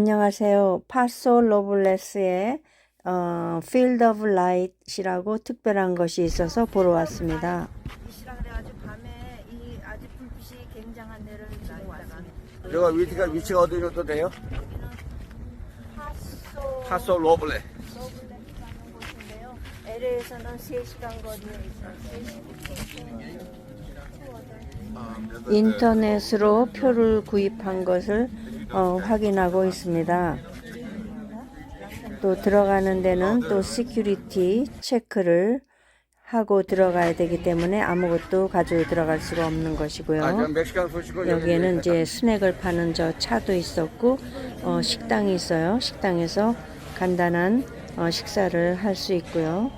안녕하세요. 파소 로블레스의 어, Field of Light이라고 특별한 것이 있어서 보러 왔습니다. 빛이라 그래가지고 밤에 이 아주 불빛이 굉장한 데를 지금 왔습니다. 여기가 위치가 위치가 어디 정도 돼요? 파소 파소 로블레. 로블레스라는 곳인데요. LA에서는 3시간 거리에 있어요. 3시간 인터넷으로 표를 구입한 것을 어, 확인하고 있습니다. 또 들어가는 데는 또 시큐리티 체크를 하고 들어가야 되기 때문에 아무것도 가지고 들어갈 수가 없는 것이고요. 여기에는 이제 스낵을 파는 저 차도 있었고 어, 식당이 있어요. 식당에서 간단한 어, 식사를 할 수 있고요.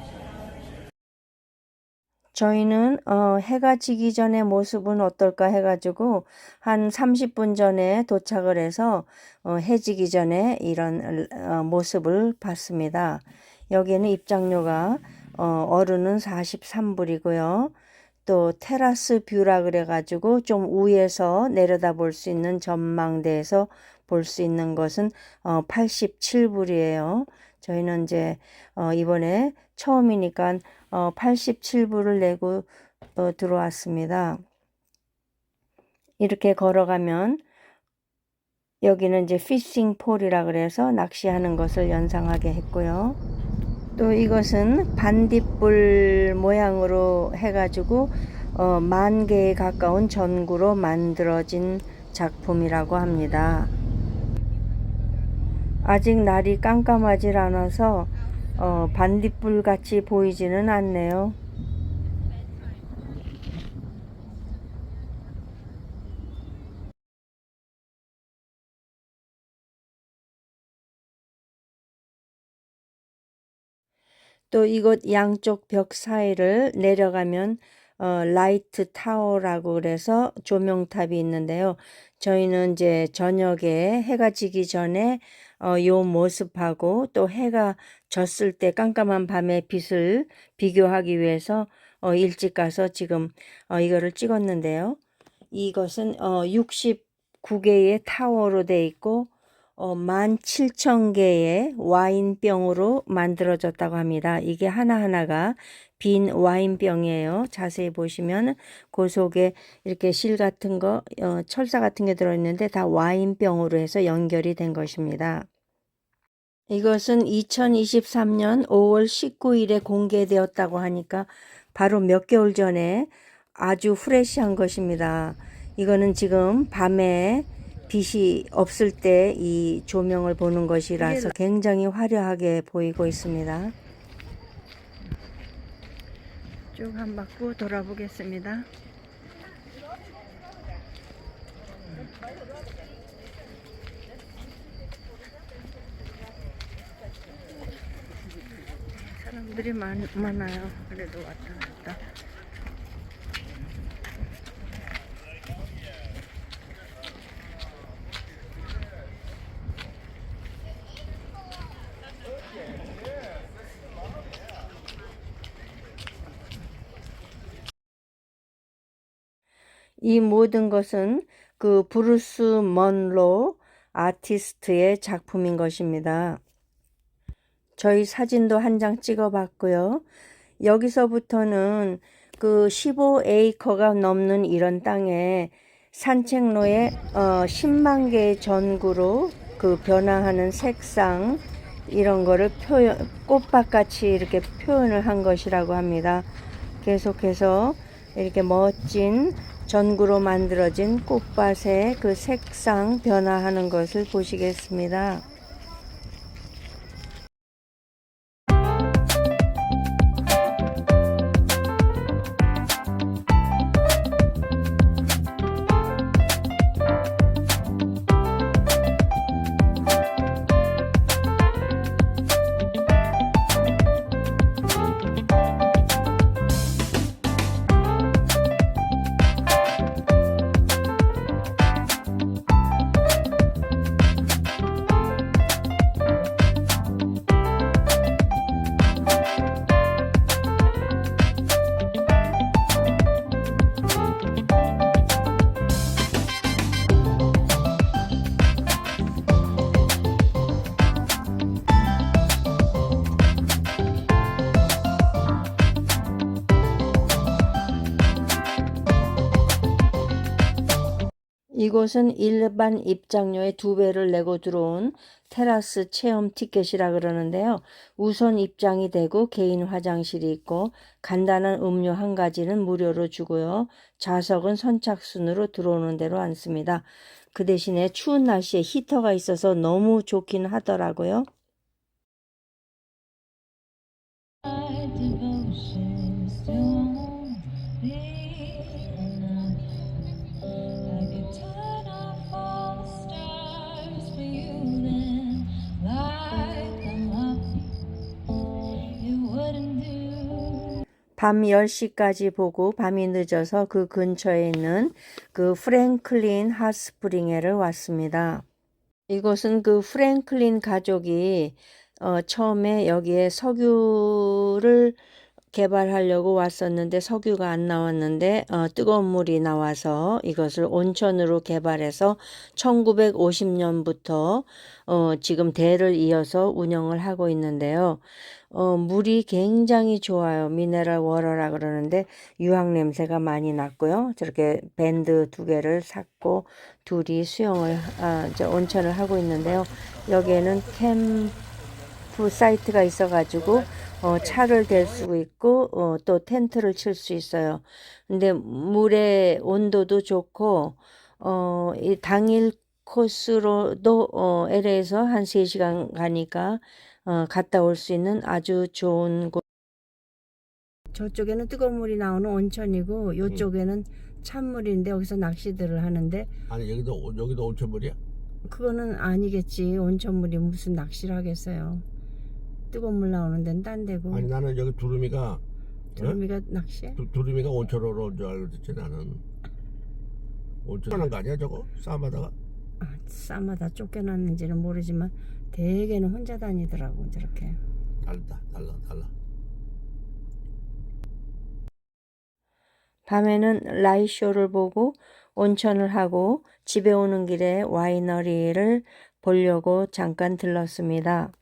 저희는 어, 해가 지기 전의 모습은 어떨까 해가지고 한 30분 전에 도착을 해서 어, 해 지기 전에 이런 어, 모습을 봤습니다. 여기에는 입장료가 어, 어른은 43불이고요. 또 테라스 뷰라 그래가지고 좀 위에서 내려다 볼 수 있는 전망대에서 볼 수 있는 것은 어, 87불이에요. 저희는 이제 어, 이번에 처음이니까 어, 87불을 내고 어, 들어왔습니다. 이렇게 걸어가면 여기는 이제 피싱 폴이라 그래서 낚시하는 것을 연상하게 했고요. 또 이것은 반딧불 모양으로 해가지고 어, 만 개에 가까운 전구로 만들어진 작품이라고 합니다. 아직 날이 깜깜하질 않아서 어, 반딧불 같이 보이지는 않네요. 또 이곳 양쪽 벽 사이를 내려가면 어, 라이트 타워라고 그래서 조명탑이 있는데요. 저희는 이제 저녁에 해가 지기 전에 어, 요 모습하고 또 해가 졌을 때 깜깜한 밤의 빛을 비교하기 위해서 어, 일찍 가서 지금 어, 이거를 찍었는데요. 이것은 어, 69개의 타워로 돼 있고 어, 17,000개의 와인병으로 만들어졌다고 합니다. 이게 하나하나가 빈 와인병이에요. 자세히 보시면 그 속에 이렇게 실 같은 거, 어, 철사 같은 게 들어있는데 다 와인병으로 해서 연결이 된 것입니다. 이것은 2023년 5월 19일에 공개되었다고 하니까 바로 몇 개월 전에 아주 프레시한 것입니다. 이거는 지금 밤에 빛이 없을 때 이 조명을 보는 것이라서 굉장히 화려하게 보이고 있습니다. 쭉 한 바퀴 돌아보겠습니다. 사람들이 많, 많아요. 그래도 왔다 갔다. 이 모든 것은 그 브루스 먼로 아티스트의 작품인 것입니다. 저희 사진도 한 장 찍어 봤고요. 여기서부터는 그 15에이커가 넘는 이런 땅에 산책로에 어 10만 개의 전구로 그 변화하는 색상 이런 거를 표현 꽃밭같이 이렇게 표현을 한 것이라고 합니다. 계속해서 이렇게 멋진 전구로 만들어진 꽃밭의 그 색상 변화하는 것을 보시겠습니다. 이곳은 일반 입장료의 두 배를 내고 들어온 테라스 체험 티켓이라 그러는데요. 우선 입장이 되고 개인 화장실이 있고 간단한 음료 한 가지는 무료로 주고요. 좌석은 선착순으로 들어오는 대로 앉습니다. 그 대신에 추운 날씨에 히터가 있어서 너무 좋긴 하더라고요. 밤 10시까지 보고 밤이 늦어서 그 근처에 있는 그 프랭클린 핫스프링에를 왔습니다. 이곳은 그 프랭클린 가족이 어, 처음에 여기에 석유를 개발하려고 왔었는데 석유가 안 나왔는데 어, 뜨거운 물이 나와서 이것을 온천으로 개발해서 1950년부터 어, 지금 대를 이어서 운영을 하고 있는데요. 어, 물이 굉장히 좋아요. 미네랄 워터라 그러는데 유황 냄새가 많이 났고요. 저렇게 밴드 두 개를 샀고 둘이 수영을 아, 저 온천을 하고 있는데요. 여기에는 캠프 사이트가 있어가지고 어, 차를 댈 수 있고 어, 또 텐트를 칠 수 있어요. 근데 물의 온도도 좋고 어, 이 당일 코스로도 어, LA에서 한 3시간 가니까 어, 갔다 올 수 있는 아주 좋은 곳. 저쪽에는 뜨거운 물이 나오는 온천이고 이쪽에는 찬물인데 여기서 낚시들을 하는데 아니 여기도 오- 여기도 온천물이야? 그거는 아니겠지. 온천물이 무슨 낚시를 하겠어요. 뜨거운 물 나오는 데는 딴 데고. 아니 나는 여기 두루미가 두루미가 낚시해? 두, 두루미가 온천으로 온 줄 알고 듣지 나는 온천하는 거 아니야 저거? 싸움하다가 아, 싸마다 쫓겨났는지는 모르지만 대개는 혼자 다니더라고 저렇게. 달라 달라 달라 밤에는 라이쇼를 보고 온천을 하고 집에 오는 길에 와이너리를 보려고 잠깐 들렀습니다.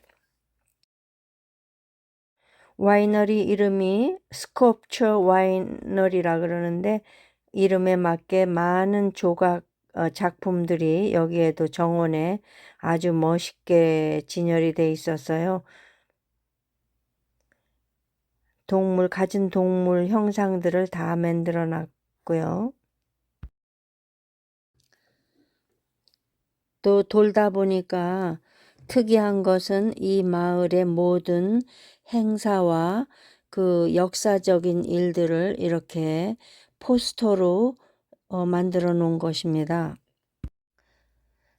와이너리 이름이 스컵처 와이너리라 그러는데 이름에 맞게 많은 조각 어, 작품들이 여기에도 정원에 아주 멋있게 진열이 돼 있었어요. 동물, 가진 동물 형상들을 다 만들어 놨고요. 또 돌다 보니까 특이한 것은 이 마을의 모든 행사와 그 역사적인 일들을 이렇게 포스터로 어, 만들어 놓은 것입니다.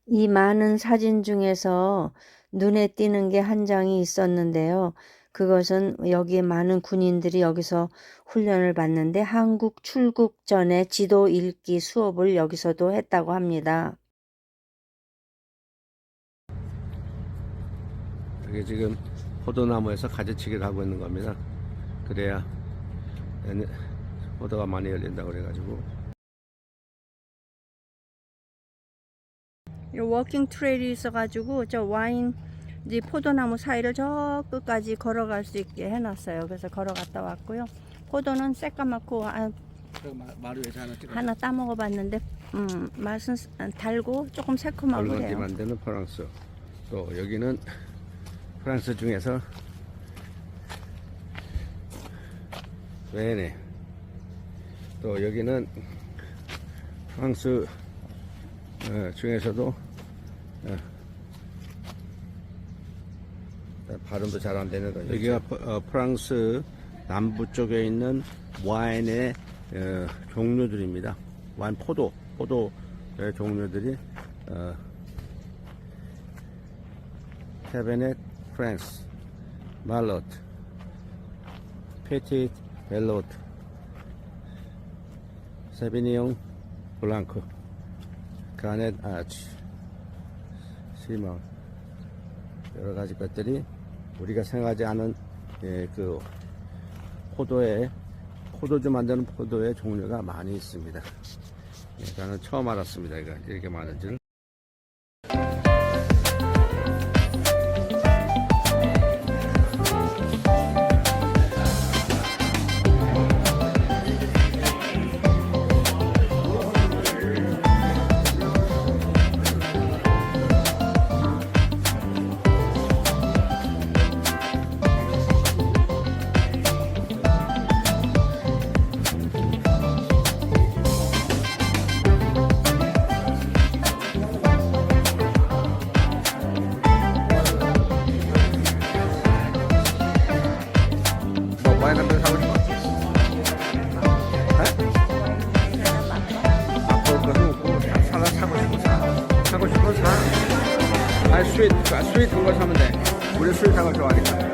이 많은 사진 중에서 눈에 띄는 게 한 장이 있었는데요. 그것은 여기에 많은 군인들이 여기서 훈련을 받는데 한국 출국 전에 지도 읽기 수업을 여기서도 했다고 합니다. 이게 지금 포도나무에서 가지치기를 하고 있는 겁니다 그래야 포도가 많이 열린다고 그래가지고 이 워킹 트레일이 있어가지고 저 와인 이제 포도나무 사이를 저 끝까지 걸어갈 수 있게 해놨어요. 그래서 걸어갔다 왔고요. 포도는 새까맣고 아, 하나 찍어. 하나 따 먹어봤는데 음, 맛은 스- 달고 조금 새콤하고 얼건디 그래요. 만드는 프랑스 또 여기는 프랑스 중에서. 베네. 또 여기는 프랑스 어, 중에서도 어, 발음도 잘 안 되는 거 여기가 프- 어, 프랑스 남부 쪽에 있는 와인의 어, 종류들입니다. 와인 포도 포도의 종류들이 어, 캐베넷 프랑스 말로트 페티트 벨로트 세비니용 블랑크 가넷 아치 시몬 여러 가지 것들이 우리가 생각하지 않은 예, 그 포도의 포도주 만드는 포도의 종류가 많이 있습니다. 예, 저는 처음 알았습니다. 이렇게 많은지 스윗, 아, 스윗한 걸 사면 돼. 우리 스윗한 걸 좋아하니까.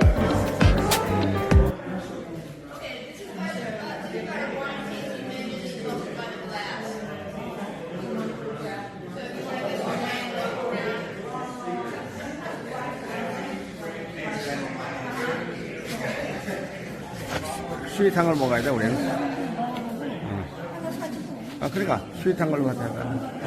스윗한 걸 먹어야 돼, 우리는. 응. 아, 그러니까, 스윗한 걸로 하자.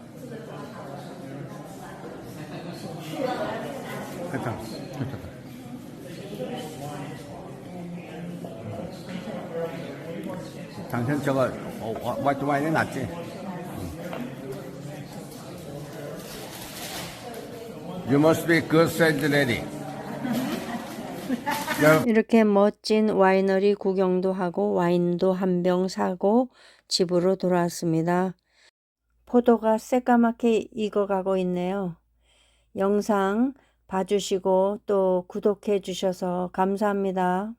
찮다. 당신 저거 어, 와- 화이트 와인이 낫지? You must be good said lady. 이렇게 멋진 와이너리 구경도 하고 와인도 한 병 사고 집으로 돌아왔습니다. 포도가 새까맣게 익어가고 있네요. 영상 봐주시고 또 구독해 주셔서 감사합니다.